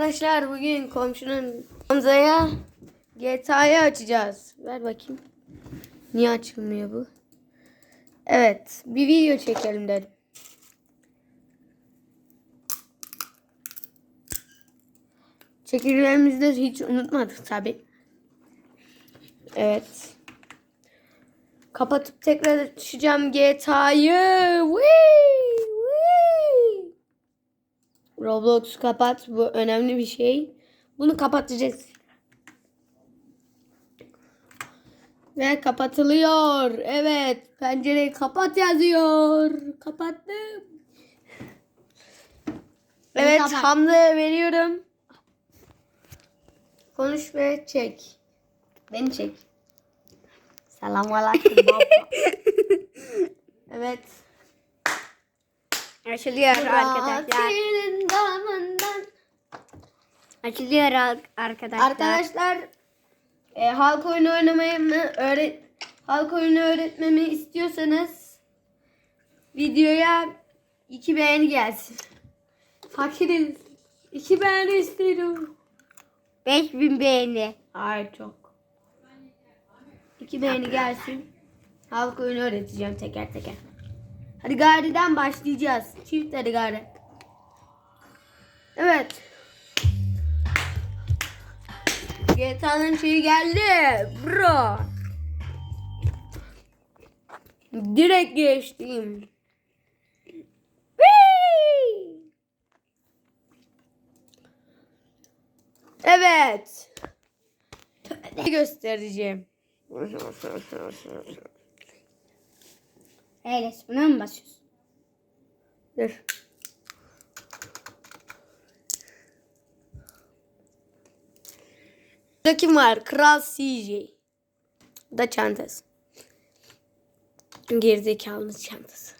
arkadaşlar bugün komşunun Hamza'ya GTA'yı açacağız. Ver bakayım. Niye açılmıyor bu? Evet bir video çekelim dedim. Çekirdeğimizi de hiç unutmadık tabi. Evet. Kapatıp tekrar açacağım GTA'yı. Whee! Whee! Roblox kapat. Bu önemli bir şey. Bunu kapatacağız. Ve kapatılıyor. Evet. Pencereyi kapat yazıyor. Kapattım. Evet. kapat. Hamza'ya veriyorum. Konuş ve çek. Beni çek. Selamun aleyküm. Evet. Açılıyor arkadaşlar. Damından. Açılıyor ar- arkadaşlar. Arkadaşlar e, halk oyunu oynamayı mı öğret halk oyunu öğretmemi istiyorsanız videoya iki beğeni gelsin. Fakiriz. İki beğeni istiyorum. 5000 beğeni. Hayır çok. İki beğeni gelsin. Halk oyunu öğreteceğim teker teker. Hadi gariden başlayacağız. Çift hadi gari. Evet. GTA'nın şeyi geldi. Bro. Direkt geçtim. Evet. Ne göstereceğim? Öyle buna mı basıyorsun? Dur. Burada kim var? Kral CJ. Bu da çantası. Gerizekalı çantası.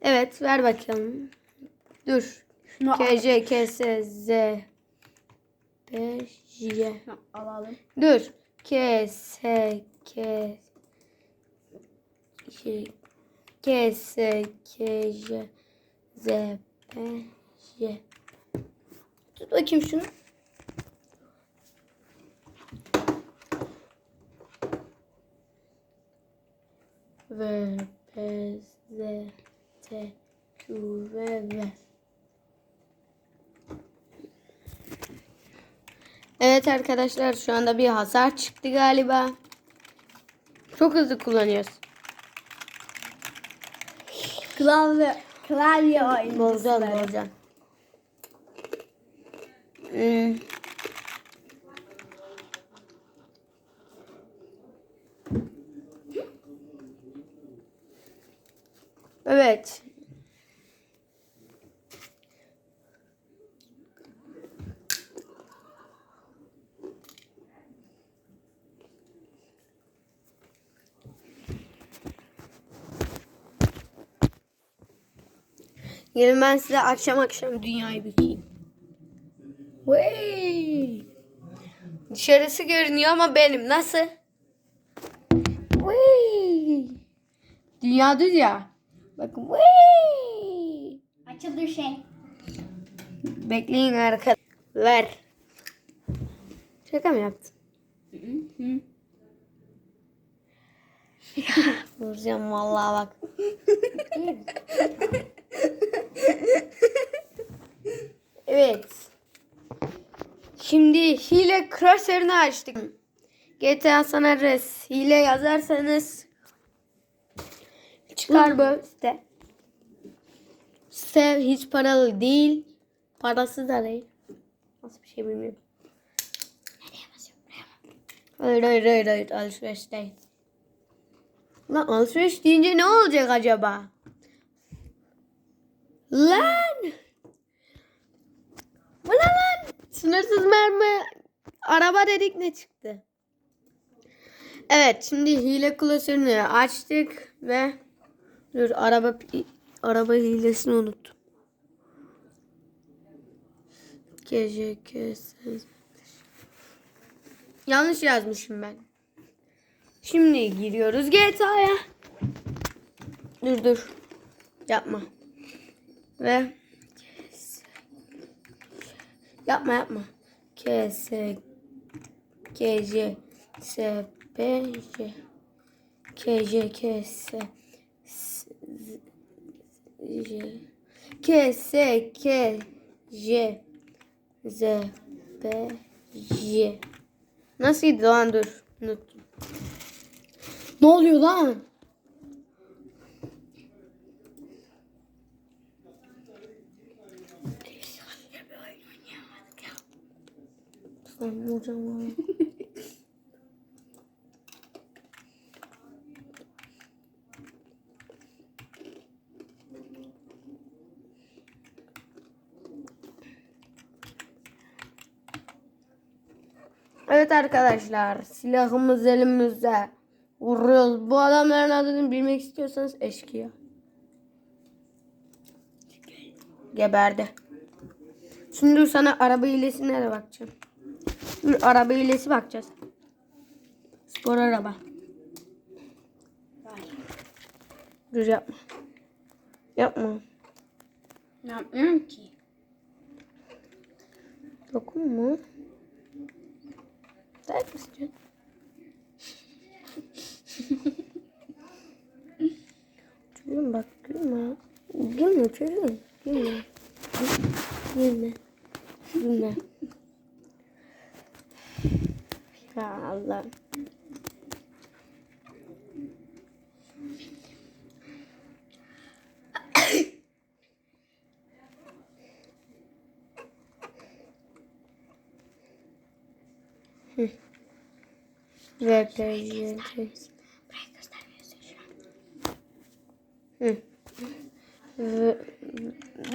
Evet ver bakalım. Dur. Şunu al. K, J, K, S, Z, B, J. Alalım. Dur. K, S, K, J, K, S, K, Z, B, J. Tut bakayım şunu. V, B, Z, T, Q, V. Evet arkadaşlar şu anda bir hasar çıktı galiba. Çok hızlı kullanıyoruz. Klavye, klavye oyunu. Bolcan bolcan. Hmm. Evet. Gelin ben size akşam akşam dünyayı bükeyim. Vay! Dışarısı görünüyor ama benim nasıl? Vay! Dünya düz ya. Bakın vay! Açıldı şey. Bekleyin arkadaşlar. Şaka mı yaptın? Vuracağım vallahi bak. evet. Şimdi crosser'ını açtık. GTA San Andreas hile yazarsanız çıkar bu site. Site hiç paralı değil. Parası da değil. Nasıl bir şey bilmiyorum. Hayır hayır hayır hayır alışveriş değil. Lan alışveriş deyince ne olacak acaba? Lan! Bu ne lan? Sınırsız mermi araba dedik ne çıktı? Evet şimdi hile klasörünü açtık ve dur araba araba hilesini unuttum. Gece kesin. Yanlış yazmışım ben. Şimdi giriyoruz GTA'ya. Dur dur. Yapma. Ve Yapma yapma. KS KC SPC KC KS KS KC ZPC Nasıl lan dur unuttum. Ne oluyor lan? Lan hocam. Evet arkadaşlar silahımız elimizde. Vuruyoruz. Bu adamların adını bilmek istiyorsanız eşkıya. Geberdi. Şimdi sana araba hilesine de bakacağım. Araba hilesi bakacağız. Spor araba. Dur yapma. Yapma. Ne yapmıyorum ki? Dokunma. Dert mi istiyorsun? Çocuğum bak gülme. Gülme çocuğum. Gülme. Gülme. göstermiyorsun. Burayı göstermiyorsun şu an. Hı. Ee,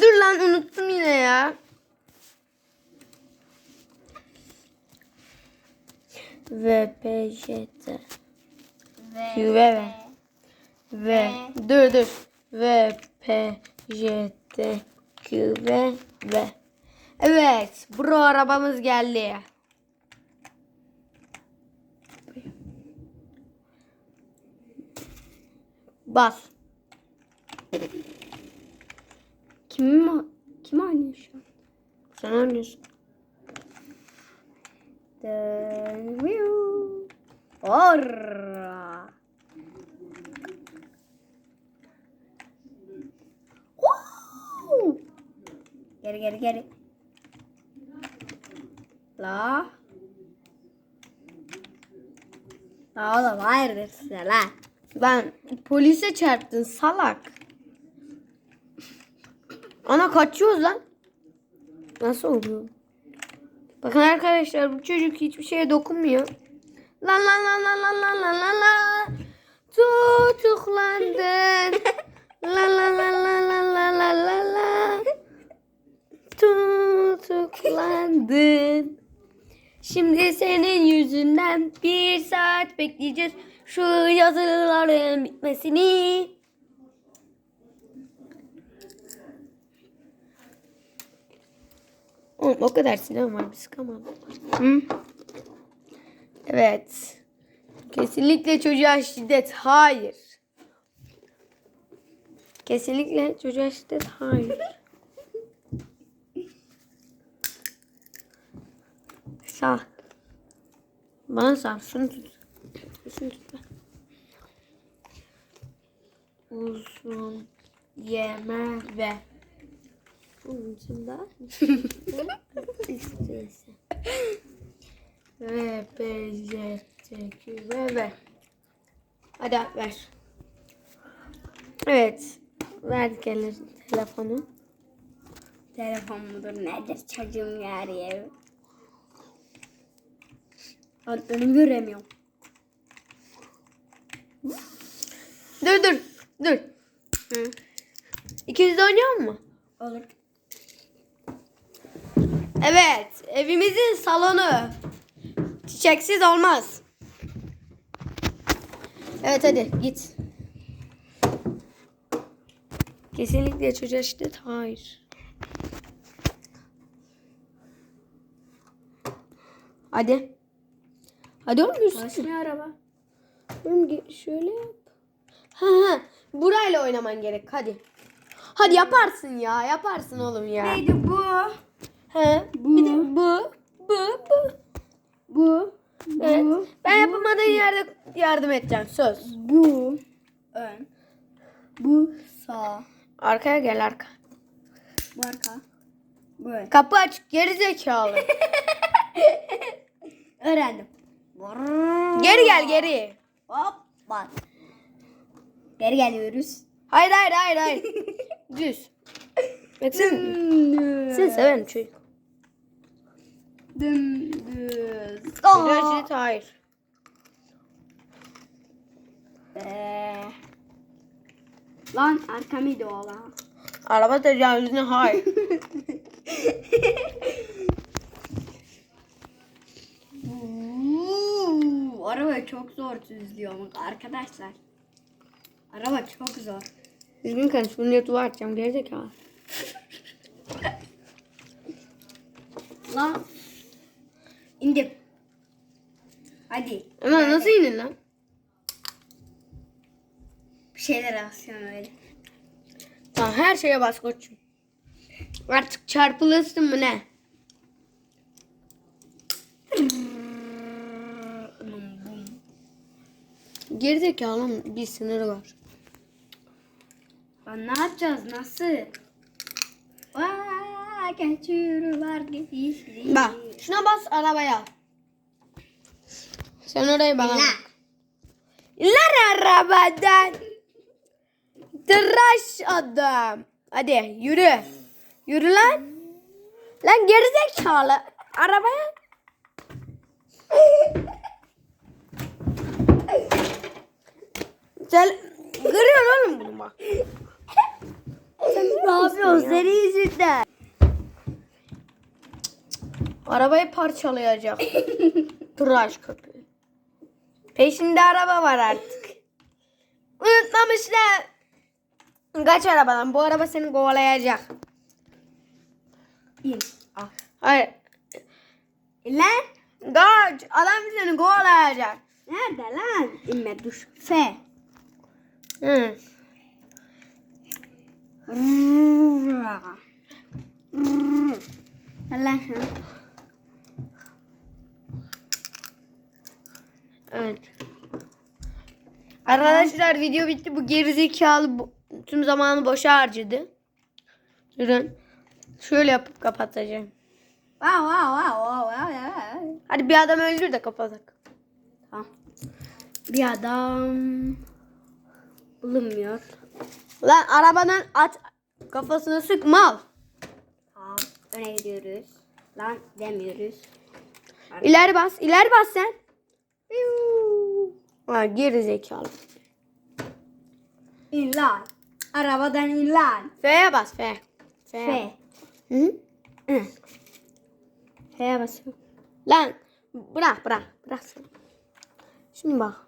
dur lan unuttum yine ya. VPJT. QVV. V. Dur dur. VPJT. QVV. Evet. Bro arabamız geldi. Bas. Kim, kim oynuyor şu an? Sen oynuyorsun. Orra. Woo! Geri geri geri. La. La oğlum hayırdır size la. Ben polise çarptın salak. Ana kaçıyoruz lan. Nasıl oluyor? Bakın arkadaşlar bu çocuk hiçbir şeye dokunmuyor. Lan lan lan lan lan lan lan lan lan. Tutuklandın. la la la la la la la la la. Tutuklandın. Şimdi senin yüzünden bir saat bekleyeceğiz şu yazıların bitmesini. Oğlum o kadar silah var bir sıkamam. Hı? Evet. Kesinlikle çocuğa şiddet hayır. Kesinlikle çocuğa şiddet hayır. Sağ. Bana sağ. Şunu tut. Şunu tut. Uzun yeme ve bunun için daha isteyse. Ve B, C, C, Q, ve ve. Hadi ver. Evet. Verdik eline telefonu. Telefon mudur nedir çocuğum yer. Ben önümü göremiyorum. Dur dur. Dur. Hı. İkiniz de oynuyor mu? Olur. Evet. Evimizin salonu. Çiçeksiz olmaz. Evet hadi git. Kesinlikle çocuğa şiddet hayır. Hadi. Hadi oğlum yürüsün. Çalışmıyor araba. Oğlum şöyle yap. Ha ha. Burayla oynaman gerek hadi. Hadi yaparsın ya. Yaparsın oğlum ya. Neydi bu? He. Bu. Bir de bu. Bu. Bu. Bu. Evet. Bu. Ben yapamadığın yerde yardım edeceğim. Söz. Bu. Ön. Bu sağ. Arkaya gel arka. Bu arka. Bu ön. Kapı açık. Geri zekalı. Öğrendim. geri gel geri. Hop bak. Geri geliyoruz. Hayır hayır hayır hayır. Düz. Bak sen, sen severim çocuk. Dümdüz. Biraz hayır. Ee, lan arkamıydı o lan. Araba tecavüzüne hayır. Uuu, araba çok zor düzlüyor arkadaşlar. Araba çok zor. Üzgün kardeş bunu YouTube'a atacağım. Geri zekalı. Lan. İndim. Hadi. Ama nasıl inin lan? Bir şeyler asıyorum öyle. Tamam her şeye bas koçum. Artık çarpılırsın mı ne? Gerizekalının bir sınırı var. Lan ne yapacağız? Nasıl? Vaa, geçiyorlar geçişli. Bak şuna bas arabaya. Sen orayı bana La. bak. Lan arabadan. Tıraş adam. Hadi yürü. Yürü lan. Lan gerizekalı. Arabaya. Sen kırıyorsun oğlum bunu bak. Ne yapıyorsun? Senin yüzünden. Arabayı parçalayacak. Tıraş köpüğü. Peşinde araba var artık. Unutmamışlar. Kaç arabadan. Bu araba seni kovalayacak. İn. Al. Hayır. Lan. Kaç. Adam seni kovalayacak. Nerede lan? İnme dur. F. Hı. Allah şunu. Evet. Arkadaşlar video bitti. Bu gerizekalı bu, tüm zamanı boşa harcadı. Durun. Şöyle yapıp kapatacağım. Wow wow wow wow wow. wow. Hadi bir adam öldür de kapatak. Tamam. Bir adam bulunmuyor. Lan arabadan at kafasına sık mal. Tamam. Öne gidiyoruz. Lan demiyoruz. İleri bas. ileri bas sen. Ha geri zekalı. İn lan. Arabadan in lan. F'ye bas F. F. F. Hı? Hı. F'ye basıyorum. Lan bırak bırak. Bırak. Şimdi bak.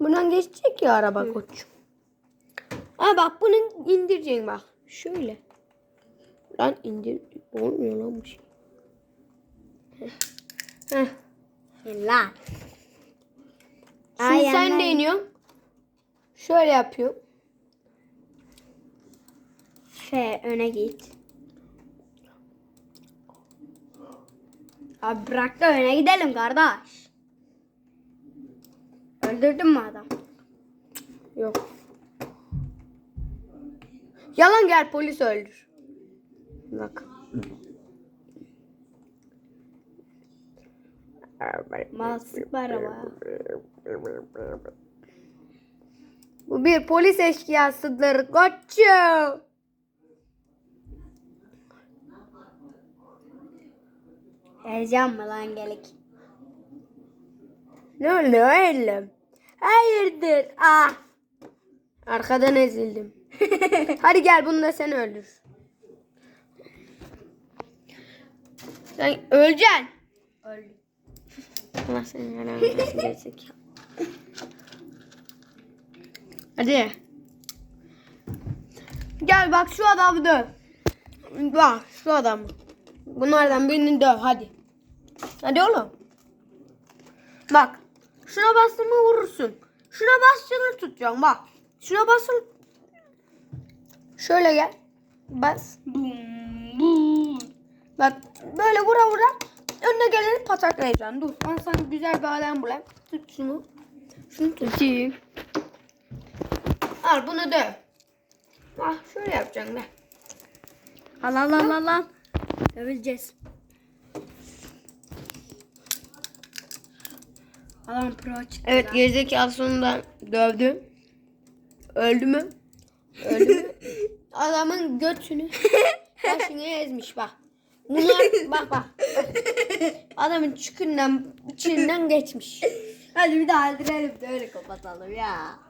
Buradan geçecek ya araba koçum. Ha bak bunu indireceksin bak. Şöyle. Lan indir. Olmuyor lan bu şey. Heh. Lan. Şimdi Ay, sen yandan- de iniyorsun. Şöyle yapıyorum. F öne git. Abi bırak da öne gidelim kardeş. Öldürdün mü adam? Yok. Yalan gel polis öldür. Bak. Araba. Bu bir polis eşkıyasıdır koçum. Heyecan mı lan gelik? Ne oldu oğlum? Hayırdır? Ah. Arkadan ezildim. Hadi gel bunu da sen öldür. Sen öleceksin. Öldü. Allah seni etsin gerizekalı. Hadi. Gel bak şu adamı döv. Bak şu adamı. Bunlardan birini döv hadi. Hadi oğlum. Bak. Şuna bastın mı vurursun. Şuna bastığını tutacaksın bak. Şuna basın. Şöyle gel. Bas. Bum bum. Bak böyle vura vura önüne geleni pataklayacaksın. Dur ben sana güzel bir alem bulayım. Tut şunu. Şunu tutayım. Al bunu döv. Ah şöyle yapacaksın be. Al al al al al. Döveceğiz. Adam pro çıktı. Evet gerizekalı sonunda dövdü. Öldü mü? Öldü mü? Adamın götünü başını ezmiş bak. Bunlar bak bak. Adamın çükünden içinden geçmiş. Hadi bir daha öldürelim de öyle kapatalım ya.